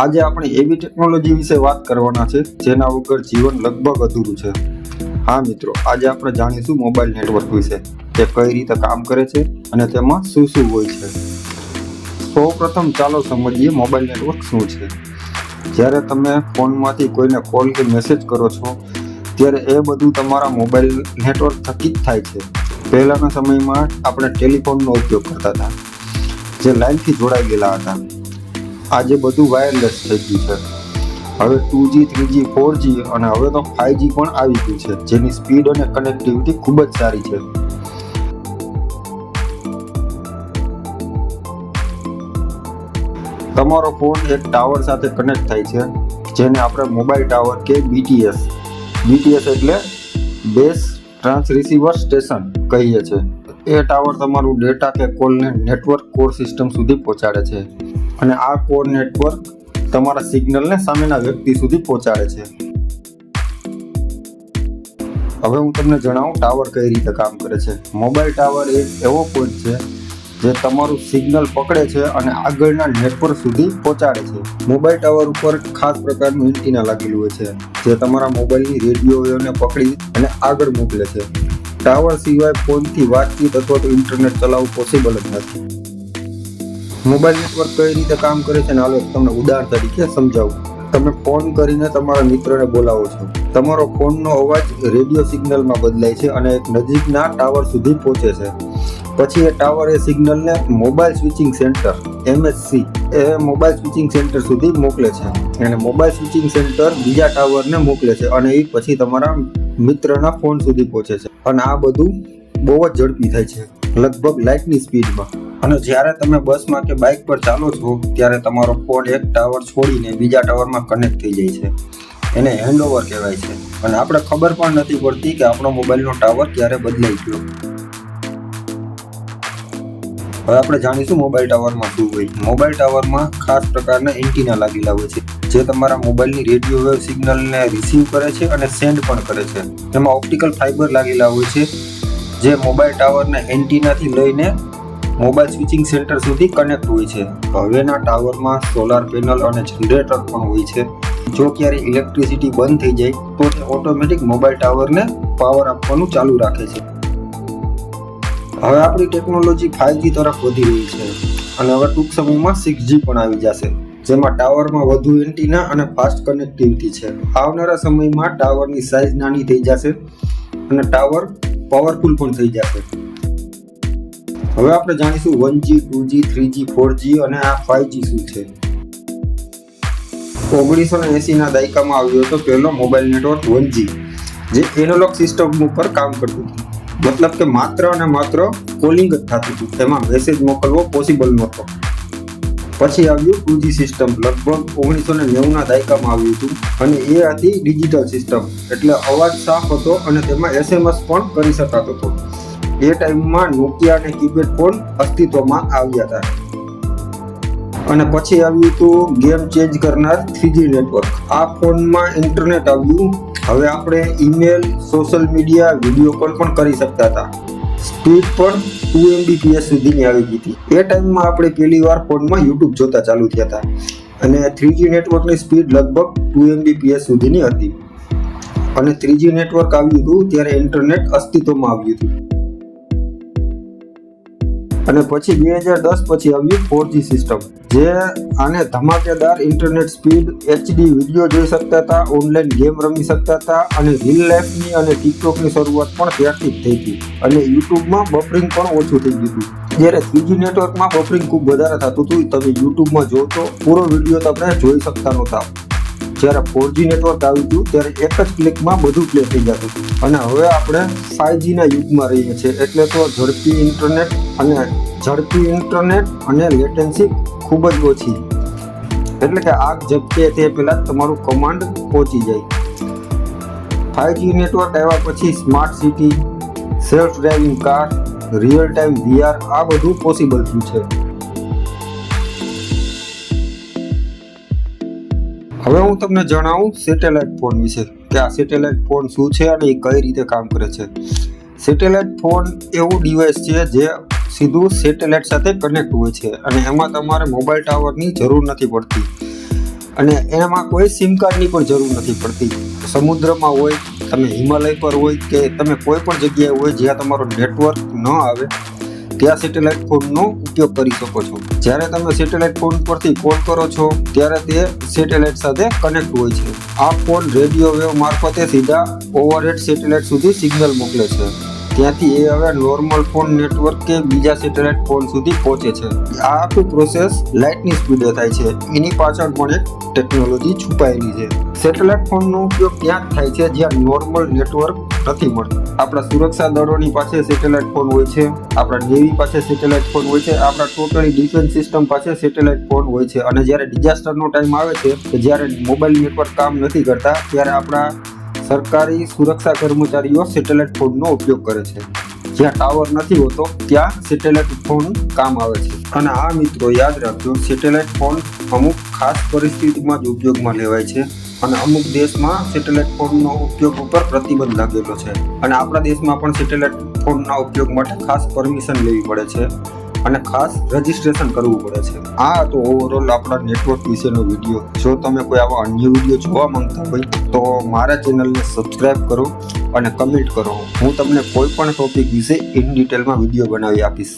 આજે આપણે એવી ટેકનોલોજી વિશે વાત કરવાના છે, જેના વગર જીવન લગભગ અધૂરું છે. હા મિત્રો, આજે આપણે જાણીશું મોબાઈલ નેટવર્ક વિશે તે કઈ રીતે કામ કરે છે અને તેમાં શું શું હોય છે. સૌ પ્રથમ ચાલો સમજીએ મોબાઈલ નેટવર્ક શું છે. જ્યારે તમે ફોનમાંથી કોઈને કોલ કે મેસેજ કરો છો, ત્યારે એ બધું તમારા મોબાઈલ નેટવર્ક થકી જ થાય છે. પહેલાંના સમયમાં આપણે ટેલિફોનનો ઉપયોગ કરતા હતા, જે લાઇનથી જોડાઈ ગયેલા હતા. આજે બધું વાયરલેસ થઈ ગયું છે. હવે two G three G four G અને હવે તો ફાઇવ જી પણ આવી ગયું છે, જેની સ્પીડ અને કનેક્ટિવિટી ખૂબ જ સારી છે. તમારો ફોન એક ટાવર સાથે કનેક્ટ થાય છે, જેને આપણે મોબાઈલ ટાવર કે બીટીએસ બીટીએસ એટલે બેઝ ટ્રાન્સ રિસીવર સ્ટેશન કહીએ છીએ. એ ટાવર તમારું ડેટા કે કોલને નેટવર્ક કોર સિસ્ટમ સુધી પહોંચાડે છે. અને આ કોર નેટવર્ક તમારા સિગ્નલને સામેના વ્યક્તિ સુધી પહોંચાડે છે. હવે હું તમને જણાવું ટાવર કઈ રીતે કામ કરે છે. મોબાઈલ ટાવર એક એવો પોઈન્ટ છે જે તમારું સિગ્નલ પકડે છે અને આગળના નેટવર્ક સુધી પહોંચાડે છે. મોબાઈલ ટાવર ઉપર ખાસ પ્રકારનું એન્ટીના લાગેલું હોય છે, જે તમારા મોબાઈલની રેડિયોને પકડી અને આગળ મોકલે છે. ટાવર સિવાય ફોનથી વાતચીત અથવા તો ઇન્ટરનેટ ચલાવવું પોસિબલ જ નથી. મોબાઈલ નેટવર્ક કઈ રીતે કામ કરે છે હાલો તમને ઉદાહરણ તરીકે સમજાવું. તમે ફોન કરીને તમારા મિત્રને બોલાવો છો. તમારો ફોનનો અવાજ રેડિયો સિગ્નલમાં બદલાય છે અને એક નજીકના ટાવર સુધી પહોંચે છે. પછી એ ટાવર એ સિગ્નલને મોબાઈલ સ્વિચિંગ સેન્ટર એમએસસી એ મોબાઈલ સ્વિચિંગ સેન્ટર સુધી મોકલે છે. અને મોબાઈલ સ્વિચિંગ સેન્ટર બીજા ટાવરને મોકલે છે અને એ પછી તમારા મિત્રના ફોન સુધી પહોંચે છે. અને આ બધું બહુ જ ઝડપી થાય છે. લગભગ લાઇટની સ્પીડમાં અને જ્યારે તમે બસમાં કે બાઇક પર ચાલો છો, ત્યારે તમારો ફોન એક ટાવર છોડીને બીજા ટાવરમાં કનેક્ટ થઈ જાય છે. એને હેન્ડઓવર કહેવાય છે. અને આપણે ખબર પણ નથી પડતી કે આપણો મોબાઈલનો ટાવર ક્યારે બદલાઈ ગયો. હવે આપણે જાણીશું મોબાઈલ ટાવરમાં શું હોય. મોબાઈલ ટાવરમાં ખાસ પ્રકારના એન્ટીના લાગેલા હોય છે. જે તમારા મોબાઈલની રેડિયો વેવ સિગ્નલને રિસીવ કરે છે અને સેન્ડ પણ કરે છે. એમાં ઓપ્ટિકલ ફાઇબર લાગેલા હોય છે, જે મોબાઈલ ટાવરના એન્ટીનાથી લઈને મોબાઈલ સ્વિચિંગ સેન્ટર સુધી કનેક્ટ હોય છે. હવેના ટાવરમાં સોલાર પેનલ અને જનરેટર પણ હોય છે. જો ક્યારે ઇલેક્ટ્રિસિટી બંધ થઈ જાય, તો તે ઓટોમેટિક મોબાઈલ ટાવરને પાવર આપવાનું ચાલુ રાખે છે. હવે આપણી ટેકનોલોજી ફાઇવજી તરફ વધી રહી છે. અને હવે ટૂંક સમયમાં સિક્સ જી પણ આવી જશે. જેમાં ટાવરમાં વધુ એન્ટીના અને ફાસ્ટ કનેક્ટિવિટી છે. આવનારા સમયમાં ટાવરની સાઇઝ નાની થઈ જશે અને ટાવર પાવરફુલ પણ થઈ જશે. હવે આપણે જાણીશું one G, two G, three G, four G અને આ ફાઇવ જી શું છે. ઓગણીસો ને એંસીના દાયકામાં આવ્યો હતો પહેલો મોબાઈલ નેટવર્ક વન જી, જે એનોલોગ સિસ્ટમ ઉપર કામ કરતું હતું. મતલબ કે માત્ર અને માત્ર કોલિંગ જ થતું હતું. તેમાં મેસેજ મોકલવો પોસિબલ નહોતો. પછી આવ્યું ટુ જી સિસ્ટમ. લગભગ ઓગણીસો ને નેવુંના દાયકામાં આવ્યું હતું. અને એ હતી ડિજિટલ સિસ્ટમ. એટલે અવાજ સાફ હતો અને તેમાં એસએમએસ પણ કરી શકાતો હતો. એ ટાઈમમાં નોકિયા અને કીપેડ ફોન અસ્તિત્વમાં આવ્યા હતા. અને પછી આવ્યું હતું ગેમ ચેન્જ કરનાર થ્રીજી નેટવર્ક. આ ફોનમાં ઇન્ટરનેટ આવ્યું. હવે આપણે email, social media, video call પણ કરી શકતા હતા. સ્પીડ પણ ટુ એમબીપીએસ સુધીની આવી ગઈ હતી. એ ટાઈમમાં આપણે પહેલી વાર ફોનમાં યુટ્યુબ જોતા ચાલુ થયા હતા. અને થ્રીજી નેટવર્કની સ્પીડ લગભગ ટુ એમબીપીએસ સુધીની હતી. અને થ્રીજી નેટવર્ક આવ્યું હતું ત્યારે ઇન્ટરનેટ અસ્તિત્વમાં આવ્યું હતું. અને પછી બે હજાર દસ પછી આવ્યું ફોર જી સિસ્ટમ જે આને ધમાકેદાર ઇન્ટરનેટ સ્પીડ એચડી વીડિયો જોઈ શકતા હતા ઓનલાઈન ગેમ રમી શકતા હતા અને રીલ લાઈફની અને ટિકટોકની શરૂઆત પણ ત્યારથી જ થઈ હતી અને યુટ્યુબમાં બફરિંગ પણ ઓછું થઈ ગયું હતું. જ્યારે થ્રીજી નેટવર્કમાં બફરિંગ ખૂબ વધારે થતું હતું, તમે યુટ્યુબમાં જોતો પૂરો વીડિયો તમે જોઈ શકતા નહોતા. જ્યારે ફોરજી નેટવર્ક આવ્યું હતું ત્યારે એક જ ક્લિકમાં બધું પ્લે થઈ જતું હતું. અને હવે આપણે ફાઇવજીના યુગમાં રહીએ છીએ. એટલે તો ઝડપી ઇન્ટરનેટ અને ઝડપી ઇન્ટરનેટ અને લેટન્સી ખૂબ જ ઓછી. એટલે કે આગ ઝપકે તે પહેલાં તમારું કમાન્ડ પહોંચી જાય. ફાઇવજી નેટવર્ક આવ્યા પછી smart city self driving car real time VR આ બધું પોસિબલ થયું છે. હવે હું તમને જણાવું સેટેલાઇટ ફોન વિશે કે આ સેટેલાઇટ ફોન શું છે અને એ કઈ રીતે કામ કરે છે. સેટેલાઇટ ફોન એવું ડિવાઇસ છે જે સીધું સેટેલાઇટ સાથે કનેક્ટ હોય છે અને એમાં તમારે મોબાઈલ ટાવરની જરૂર નથી પડતી અને એમાં કોઈ સિમ કાર્ડની પણ જરૂર નથી પડતી. સમુદ્રમાં હોય, તમે હિમાલય પર હોય કે તમે કોઈ પણ જગ્યાએ હોય જ્યાં તમારો નેટવર્ક ન આવે ત્યાં સેટેલાઇટ ફોનનો ઉપયોગ કરી શકો છો. જ્યારે તમે સેટેલાઇટ ફોન પરથી કોલ કરો છો, ત્યારે તે સેટેલાઇટ સાથે કનેક્ટ હોય છે. આ ફોન રેડિયો વેવ મારફતે સીધા ઓવરહેડ સેટેલાઇટ સુધી સિગ્નલ મોકલે છે. ત્યાંથી એ હવે નોર્મલ ફોન નેટવર્ક કે બીજા સેટેલાઇટ ફોન સુધી પહોંચે છે. આ આખું પ્રોસેસ લાઇટની સ્પીડે થાય છે. એની પાછળ પણ એક ટેકનોલોજી છુપાયેલી છે. સેટેલાઇટ ફોનનો ઉપયોગ ત્યાં જ થાય છે જ્યાં નોર્મલ નેટવર્ક નથી મળતું. આપણા સુરક્ષા દળોની પાસે સેટેલાઇટ ફોન હોય છે, આપણા નેવી પાસે સેટેલાઇટ ફોન હોય છે, આપણા ટોટલી ડિફેન્સ સિસ્ટમ પાસે સેટેલાઇટ ફોન હોય છે. અને જ્યારે ડિઝાસ્ટરનો ટાઈમ આવે છે કે જ્યારે મોબાઈલ નેટવર્ક કામ નથી કરતા, ત્યારે આપણા સરકારી સુરક્ષા કર્મચારીઓ સેટેલાઇટ ફોનનો ઉપયોગ કરે છે. જ્યાં ટાવર નથી હોતો, ત્યાં સેટેલાઇટ ફોન કામ આવે છે. અને આ મિત્રો, યાદ રાખજો, સેટેલાઇટ ફોન અમુક ખાસ પરિસ્થિતિમાં જ ઉપયોગમાં લેવાય છે. અને અમુક દેશમાં સેટેલાઇટ ફોનનો ઉપયોગ ઉપર પ્રતિબંધ લાગેલો છે. અને આપણા દેશમાં પણ સેટેલાઇટ ફોનના ઉપયોગ માટે ખાસ પરમિશન લેવી પડે છે. અને ખાસ રજીસ્ટ્રેશન કરવું પડે છે. આ હતો ઓવરઓલ આપણા નેટવર્ક વિશેનો વીડિયો જો તમે કોઈ આવા અન્ય વીડિયો જોવા માંગતા હોય, તો મારા ચેનલને સબસ્ક્રાઈબ કરો અને કમેન્ટ કરો. હું તમને કોઈ પણ ટોપિક વિશે ઇન ડિટેલમાં વીડિયો બનાવી આપીશ.